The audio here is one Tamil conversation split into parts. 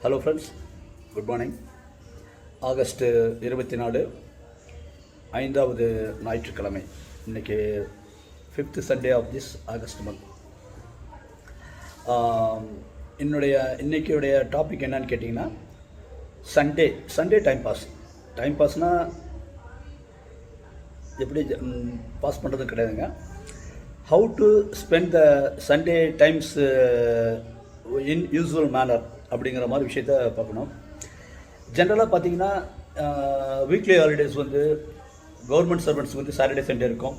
Hello friends good morning August இருபத்தி நாலு ஐந்தாவது ஞாயிற்றுக்கிழமை. இன்னைக்கு fifth Sunday of this August month என்னுடைய இன்றைக்கியுடைய டாபிக் என்னன்னு கேட்டிங்கன்னா Sunday Sunday time pass time பாஸ்னால் எப்படி பாஸ் பண்ணுறது கிடையாதுங்க. How to spend the Sunday times in usual manner அப்படிங்கிற மாதிரி விஷயத்த பார்க்கணும். ஜென்ரலாக பார்த்தீங்கன்னா வீக்லி ஹாலிடேஸ் வந்து கவர்மெண்ட் சர்வெண்ட்ஸ்க்கு வந்து சாட்டர்டே சண்டே இருக்கும்.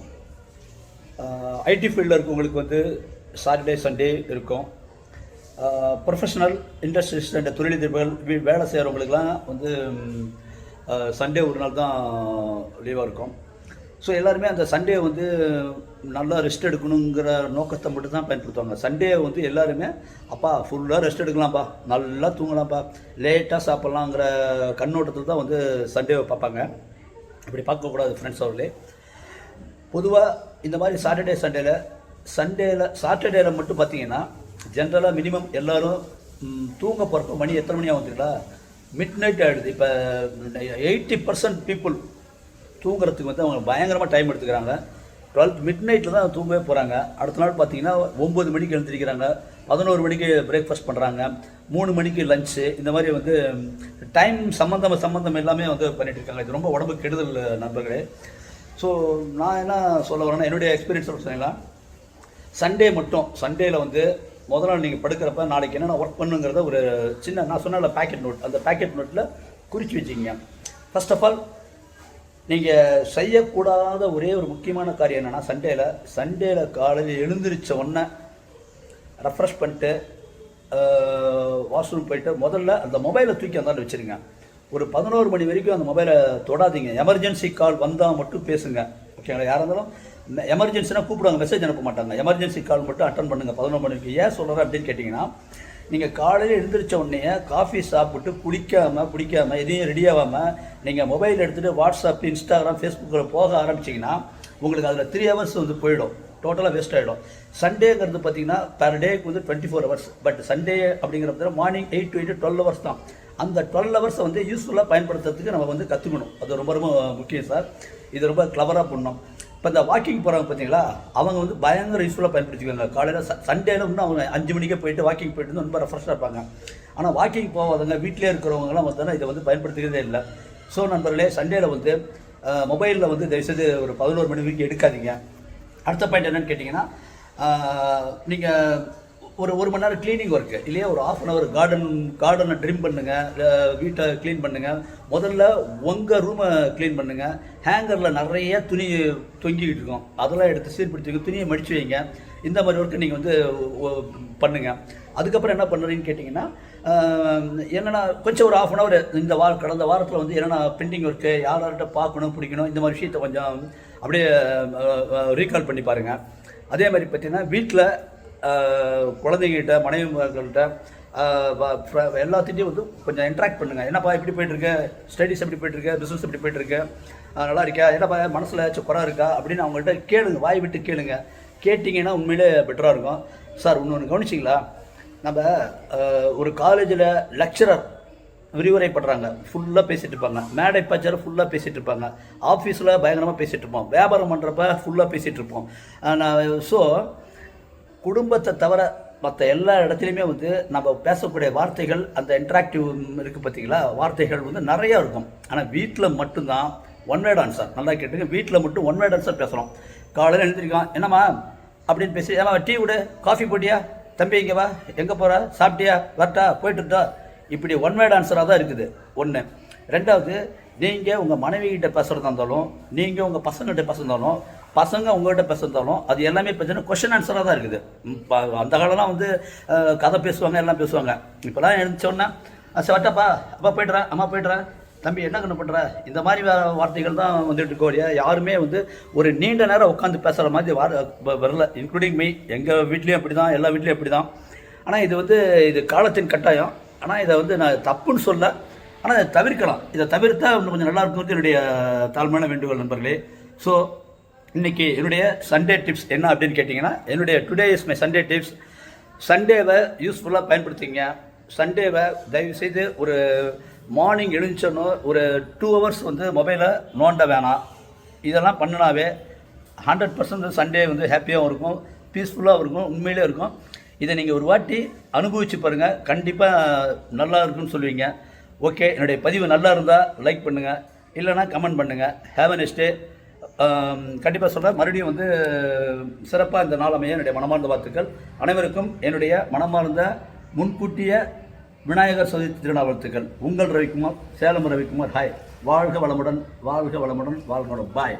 ஐடி ஃபீல்டில் இருக்கவங்களுக்கு வந்து சாட்டர்டே சண்டே இருக்கும். ப்ரொஃபஷனல் இண்டஸ்ட்ரீஸ் அண்ட் தொழிலதிபர்கள் வேலை செய்கிறவங்களுக்குலாம் வந்து சண்டே ஒரு நாள் தான் லீவாக இருக்கும். ஸோ எல்லாருமே அந்த சண்டே வந்து நல்லா ரெஸ்ட் எடுக்கணுங்கிற நோக்கத்தை மட்டும் தான் பயன்படுத்துவாங்க. சண்டே வந்து எல்லாருமே அப்பா ஃபுல்லாக ரெஸ்ட் எடுக்கலாம்ப்பா. நல்லா தூங்கலாம்ப்பா. லேட்டாக சாப்பிட்லாங்கிற கண்ணோட்டத்தில் தான் வந்து சண்டேவை பார்ப்பாங்க. இப்படி பார்க்கக்கூடாது ஃப்ரெண்ட்ஸ் அவர்களே. பொதுவாக இந்த மாதிரி சாட்டர்டே சண்டேல சண்டேல சாட்டர்டேல மட்டும் பார்த்தீங்கன்னா ஜென்ரலாக மினிமம் எல்லாரும் தூங்க போகிறப்ப மணி எத்தனை மணி ஆகுதுங்களா மிட் நைட் ஆகிடுது இப்போ எயிட்டி பர்சன்ட் பீப்புள் தூங்குறதுக்கு வந்து அவங்க பயங்கரமாக டைம் எடுத்துக்கிறாங்க. டுவெல்த் மிட் நைட்டில் தான் தூங்கவே போகிறாங்க அடுத்த நாள் பார்த்தீங்கன்னா ஒம்பது மணிக்கு எழுந்திருக்கிறாங்க. பதினோரு மணிக்கு பிரேக்ஃபாஸ்ட் பண்ணுறாங்க மூணு மணிக்கு லஞ்சு இந்த மாதிரி வந்து டைம் சம்மந்தம் சம்மந்தம் எல்லாமே வந்து பண்ணிகிட்டு இருக்காங்க. இது ரொம்ப உடம்பு கெடுதல் நண்பர்களே. ஸோ நான் என்ன சொல்ல வரேன்னா என்னுடைய எக்ஸ்பீரியன்ஸ் சொன்னீங்களா சண்டே மட்டும் சண்டேயில் வந்து முதல் நாள் நீங்கள் படுக்கிறப்ப நாளைக்கு என்னென்ன ஒர்க் பண்ணுங்கிறத ஒரு சின்ன நான் சொன்ன பேக்கெட் நோட் அந்த பேக்கெட் நோட்டில் குறித்து வச்சுக்கிங்க. ஃபர்ஸ்ட் ஆஃப் ஆல் நீங்கள் செய்யக்கூடாத ஒரே ஒரு முக்கியமான காரியம் என்னென்னா சண்டேல சண்டேல காலையில் எழுந்திரிச்ச உடனே ரெஃப்ரெஷ் பண்ணிட்டு வாஷ்ரூம் போயிட்டு முதல்ல அந்த மொபைலை தூக்கி வந்தாலும் வச்சிருங்க. ஒரு பதினோரு மணி வரைக்கும் அந்த மொபைலை தொடாதீங்க. எமர்ஜென்சி கால் வந்தால் மட்டும் பேசுங்க. ஓகேங்களா யாராக இருந்தாலும் எமர்ஜென்சினா கூப்பிடுவாங்க. மெசேஜ் அனுப்ப மாட்டாங்க. எமர்ஜென்சி கால் மட்டும் அட்டன் பண்ணுங்கள் பதினொரு மணிக்கு ஏன் சொல்கிறேன் அப்படின்னு கேட்டிங்கன்னா நீங்கள் காலையில் எழுந்திரிச்ச உடனே காஃபி சாப்பிட்டு குளிக்காமல் பிடிக்காமல் எதையும் ரெடி ஆகாமல் நீங்கள் மொபைல் எடுத்துகிட்டு வாட்ஸ்அப் இன்ஸ்டாகிராம் ஃபேஸ்புக்கில் போக ஆரம்பிச்சிங்கன்னா உங்களுக்கு அதில் த்ரீ ஹவர்ஸ் வந்து போயிடும். டோட்டலாக வேஸ்ட் ஆகிடும் சண்டேங்கிறது பார்த்தீங்கன்னா பர் டேக்கு வந்து twenty four hours but Sunday அப்படிங்கிறத morning eight to eight twelve hours தான். அந்த டுவெல் ஹவர்ஸை வந்து யூஸ்ஃபுல்லாக பயன்படுத்துறதுக்கு நம்ம வந்து கற்றுக்கணும் அது ரொம்ப ரொம்ப முக்கியம் சார். இது ரொம்ப கிளவராக பண்ணணும். இப்போ இந்த வாக்கிங் போகிறாங்க பார்த்தீங்களா அவங்க வந்து பயங்கர யூஸ்ஃபுல்லாக பயன்படுத்திக்குவாங்க. காலையில் சண்டேல இன்னும் அவங்க அஞ்சு மணிக்கே போயிட்டு வாக்கிங் போயிட்டு வந்து ரொம்ப ரெஃப்ரெஷ்ஷாக இருப்பாங்க. ஆனால் வாக்கிங் போகாதவங்க வீட்டிலே இருக்கிறவங்கலாம் வந்து இதை வந்து பயன்படுத்திக்கிறதே இல்லை. ஸோ நண்பர்களே சண்டேல வந்து மொபைலில் வந்து தயவுசெய்து ஒரு பதினோரு மணி வரைக்கும் எடுக்காதீங்க. அடுத்த பாயிண்ட் என்னன்னு கேட்டிங்கன்னா நீங்கள் ஒரு ஒரு மணி நேரம் க்ளீனிங் ஒர்க்கு இல்லையா ஒரு ஆஃப் அன் ஹவர் கார்டன் கார்டனை ட்ரிம் பண்ணுங்கள் வீட்டை க்ளீன் பண்ணுங்கள் முதல்ல உங்கள் ரூமை க்ளீன் பண்ணுங்கள் ஹேங்கரில் நிறைய துணி தொங்கிக்கிட்டு இருக்கும். அதெல்லாம் எடுத்து சீர்படுத்தி துணியை மடித்து வைங்க. இந்த மாதிரி ஒர்க்கு நீங்கள் வந்து பண்ணுங்கள் அதுக்கப்புறம் என்ன பண்ணுறீங்கன்னு கேட்டிங்கன்னா என்னென்னா கொஞ்சம் ஒரு ஆஃப் அன் ஹவர் இந்த வார கடந்த வாரத்தில் வந்து என்னென்னா பெண்டிங் ஒர்க்கு யார் யார்கிட்ட பார்க்கணும் பிடிக்கணும் இந்த மாதிரி விஷயத்தை கொஞ்சம் அப்படியே ரீகால் பண்ணி பாருங்கள் அதே மாதிரி பார்த்தீங்கன்னா வீட்டில் குழந்தைங்ககிட்ட மனைவிமார்கள்ட்ட எல்லாத்திட்டையும் வந்து கொஞ்சம் இன்ட்ராக்ட் பண்ணுங்கள் என்னப்பா எப்படி போயிட்டுருக்கு? ஸ்டடீஸ் எப்படி போயிட்டுருக்கு? பிஸ்னஸ் எப்படி போயிட்டுருக்கு? நல்லா இருக்கா? என்னப்பா மனசில் ஏதாச்சும் குறை இருக்கா? அப்படின்னு அவங்கள்ட்ட கேளுங்க. வாய் விட்டு கேளுங்க. கேட்டிங்கன்னா உண்மையிலே பெட்டராக இருக்கும். சார் இன்னொன்று கவனிச்சிங்களா? நம்ம ஒரு காலேஜில் லெக்சரர் விரிவுரை பண்ணுறாங்க ஃபுல்லாக பேசிகிட்டு இருப்பாங்க. மேடை பச்சர் ஃபுல்லாக பேசிகிட்டு இருப்பாங்க. ஆஃபீஸில் பயங்கரமாக பேசிகிட்டு இருப்போம். வியாபாரம் பண்ணுறப்ப ஃபுல்லாக பேசிகிட்டு இருப்போம். ஸோ குடும்பத்தை தவிர மற்ற எல்லா இடத்துலையுமே வந்து நம்ம பேசக்கூடிய வார்த்தைகள் அந்த இன்ட்ராக்டிவ் இருக்குது பார்த்தீங்களா வார்த்தைகள் வந்து நிறையா இருக்கும். ஆனால் வீட்டில் மட்டும்தான் ஒன் வேர்ட் ஆன்சர் நல்லா கேட்டுங்க. வீட்டில் மட்டும் ஒன் வேர்ட் ஆன்சர் பேசுகிறோம் காலையில் எழுந்திரிக்கலாம் என்னம்மா? அப்படின்னு பேசி ஏமா டீ விடு காஃபி போட்டியா? தம்பி இங்கே வா? எங்கே போகிற சாப்பிட்டியா? வரட்டா? போயிட்டுட்டா இப்படி ஒன் வேர்ட் ஆன்சராக தான் இருக்குது. ஒன்று ரெண்டாவது நீங்கள் உங்கள் மனைவி கிட்ட பேசுகிறதா இருந்தாலும் நீங்கள் உங்கள் பசங்கள்கிட்ட பேசுறதாலும் பசங்க உங்கள்கிட்ட பேசுறதாலும் அது எல்லாமே பார்த்தீங்கன்னா கொஷின் ஆன்சராக தான் இருக்குது. அந்த காலம்லாம் வந்து கதை பேசுவாங்க எல்லாம் பேசுவாங்க. இப்போலாம் எழுந்தோன்னா சட்டப்பா அப்பா போய்ட்றேன் அம்மா போய்ட்றேன் தம்பி என்ன கண்ணு பண்ணுற இந்த மாதிரி வார்த்தைகள் தான் வந்துட்டு இருக்கோ இல்லையா? யாருமே வந்து ஒரு நீண்ட நேரம் உட்காந்து பேசுகிற மாதிரி வார வரல. இன்க்ளூடிங் மீ எங்கள் வீட்லேயும் அப்படி தான் எல்லா வீட்லேயும் அப்படி தான் ஆனால் இது வந்து இது காலத்தின் கட்டாயம். ஆனால் இதை வந்து நான் தப்புன்னு சொல்ல ஆனால் இதை தவிர்க்கலாம். இதை தவிர்த்தா இன்னும் கொஞ்சம் நல்லா இருக்கும் என்னுடைய தாழ்மையான வேண்டுகோள் நண்பர்களே. ஸோ இன்னைக்கு என்னுடைய சண்டே டிப்ஸ் என்ன அப்படின்னு கேட்டிங்கன்னா என்னுடைய today is my Sunday tips சண்டேவை யூஸ்ஃபுல்லாக பயன்படுத்திங்க சண்டேவை தயவுசெய்து ஒரு மார்னிங் எழுந்தோன்னோ ஒரு டூ ஹவர்ஸ் வந்து மொபைலை நோண்ட வேணாம். இதெல்லாம் பண்ணினாவே ஹண்ட்ரட் பர்சன்ட் சண்டே வந்து ஹாப்பியாகவும் இருக்கும் பீஸ்ஃபுல்லாகவும் இருக்கும் உண்மையிலே இருக்கும். இதை நீங்கள் ஒரு வாட்டி அனுபவிச்சு பாருங்கள் கண்டிப்பாக நல்லா இருக்குன்னு சொல்லுவீங்க. ஓகே என்னுடைய பதிவு நல்லா இருந்தால் லைக் பண்ணுங்கள் இல்லைனா கமெண்ட் பண்ணுங்கள் ஹேவ் அ நெஸ்டே கண்டிப்பாக சொல்கிறேன் மறுபடியும் வந்து சிறப்பாக இந்த நாள் அமைய என்னுடைய மனமார்ந்த வாழ்த்துக்கள். அனைவருக்கும் என்னுடைய மனமார்ந்த முன்கூட்டிய விநாயகர் சதுர்த்தி திருநாள் வாழ்த்துக்கள். உங்கள் ரவிக்குமார் சேலம் ரவிக்குமார். ஹாய் வாழ்க வளமுடன் வாழ்க வளமுடன் வாழ்க வளம் பாய்